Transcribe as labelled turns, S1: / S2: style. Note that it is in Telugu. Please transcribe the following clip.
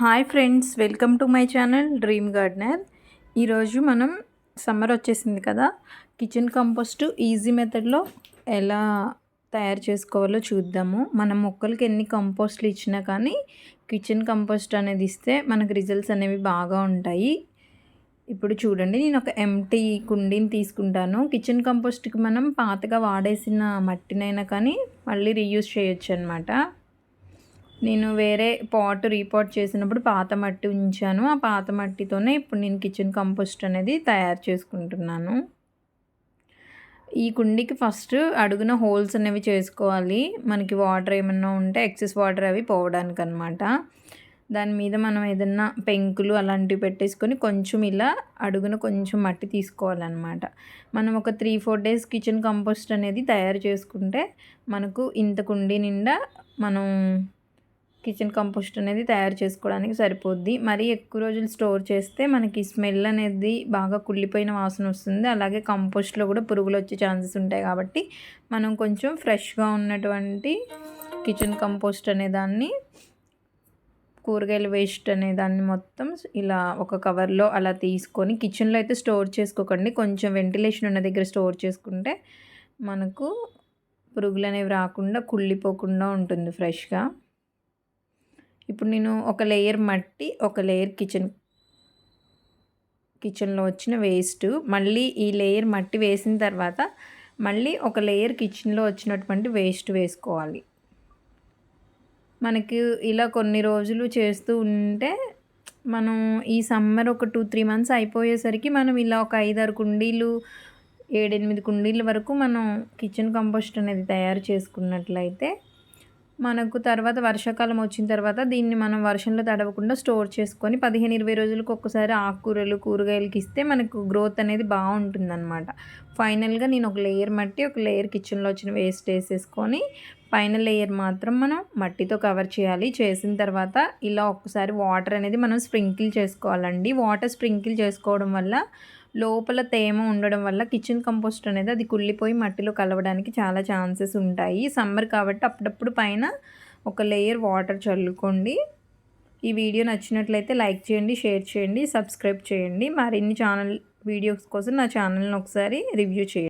S1: Hi friends welcome to my channel dream gardener. ఈరోజు మనం సమ్మర్ వచ్చేసింది కదా కిచెన్ కంపోస్ట్ ఈజీ మెథడ్లో ఎలా తయారు చేసుకోవాలో చూద్దాము. మన మొక్కలకి ఎన్ని కంపోస్ట్లు ఇచ్చినా కానీ కిచెన్ కంపోస్ట్ అనేది ఇస్తే మనకు రిజల్ట్స్ అనేవి బాగా ఉంటాయి. ఇప్పుడు చూడండి నేను ఒక ఎంటీ కుండీని తీసుకుంటాను. కిచెన్ కంపోస్ట్కి మనం పాతగా వాడేసిన మట్టినైనా కానీ మళ్ళీ రీయూజ్ చేయొచ్చు అనమాట నేను వేరే పాట్ రీపాట్ చేసినప్పుడు పాత మట్టి ఉంచాను. ఆ పాత మట్టితోనే ఇప్పుడు నేను కిచెన్ కంపోస్ట్ అనేది తయారు చేసుకుంటున్నాను. ఈ కుండీకి ఫస్ట్ అడుగున హోల్స్ అనేవి చేసుకోవాలి. మనకి వాటర్ ఏమన్నా ఉంటే ఎక్సెస్ వాటర్ అవి పోవడానికి అనమాట దాని మీద మనం ఏదన్నా పెంకులు అలాంటివి పెట్టేసుకొని కొంచెం ఇలా అడుగున కొంచెం మట్టి తీసుకోవాలన్నమాట మనం ఒక three four days kitchen compost అనేది తయారు చేసుకుంటే మనకు ఇంత కుండీ నిండా మనం కిచెన్ కంపోస్ట్ అనేది తయారు చేసుకోవడానికి సరిపోద్ది. మరీ ఎక్కువ రోజులు స్టోర్ చేస్తే మనకి స్మెల్ అనేది బాగా కుళ్ళిపోయిన వాసన వస్తుంది. అలాగే కంపోస్ట్లో కూడా పురుగులు వచ్చే ఛాన్సెస్ ఉంటాయి కాబట్టి మనం కొంచెం ఫ్రెష్గా ఉన్నటువంటి కిచెన్ కంపోస్ట్ అనే దాన్ని కూరగాయల వేస్ట్ అనే దాన్ని మొత్తం ఇలా ఒక కవర్లో అలా తీసుకొని కిచెన్లో అయితే స్టోర్ చేసుకోకండి. కొంచెం వెంటిలేషన్ ఉన్న దగ్గర స్టోర్ చేసుకుంటే మనకు పురుగులు అనేవి రాకుండా కుళ్ళిపోకుండా ఉంటుంది ఫ్రెష్గా. ఇప్పుడు నేను ఒక లేయర్ మట్టి ఒక లేయర్ కిచెన్ కిచెన్లో వచ్చిన వేస్ట్ మళ్ళీ ఈ లేయర్ మట్టి వేసిన తర్వాత మళ్ళీ ఒక లేయర్ కిచెన్లో వచ్చినటువంటి వేస్ట్ వేసుకోవాలి. మనకి ఇలా కొన్ని రోజులు చేస్తూ ఉంటే మనం ఈ సమ్మర్ ఒక టూ త్రీ మంత్స్ అయిపోయేసరికి మనం ఇలా ఒక ఐదారు కుండీలు ఏడెనిమిది కుండీల వరకు మనం కిచెన్ కంపోస్ట్ అనేది తయారు చేసుకున్నట్లయితే మనకు తర్వాత వర్షాకాలం వచ్చిన తర్వాత దీన్ని మనం వర్షంలో తడవకుండా స్టోర్ చేసుకొని పదిహేను ఇరవై రోజులకు ఒక్కసారి ఆకుకూరలు కూరగాయలకి ఇస్తే మనకు గ్రోత్ అనేది బాగుంటుంది అనమాట ఫైనల్గా నేను ఒక లేయర్ మట్టి ఒక లేయర్ కిచెన్లో వచ్చిన వేస్ట్ వేసేసుకొని పైన లేయర్ మాత్రం మనం మట్టితో కవర్ చేయాలి. చేసిన తర్వాత ఇలా ఒక్కసారి వాటర్ అనేది మనం స్ప్రింకిల్ చేసుకోవాలండి. వాటర్ స్ప్రింకిల్ చేసుకోవడం వల్ల లోపల తేమ ఉండడం వల్ల కిచెన్ కంపోస్ట్ అనేది అది కుళ్ళిపోయి మట్టిలో కలవడానికి చాలా ఛాన్సెస్ ఉంటాయి. సమ్మర్ కాబట్టి అప్పుడప్పుడు పైన ఒక లేయర్ వాటర్ చల్లుకోండి. ఈ వీడియో నచ్చినట్లయితే లైక్ చేయండి షేర్ చేయండి సబ్స్క్రైబ్ చేయండి. మరిన్ని ఛానల్ వీడియోస్ కోసం నా ఛానల్ని ఒకసారి రివ్యూ చేయండి.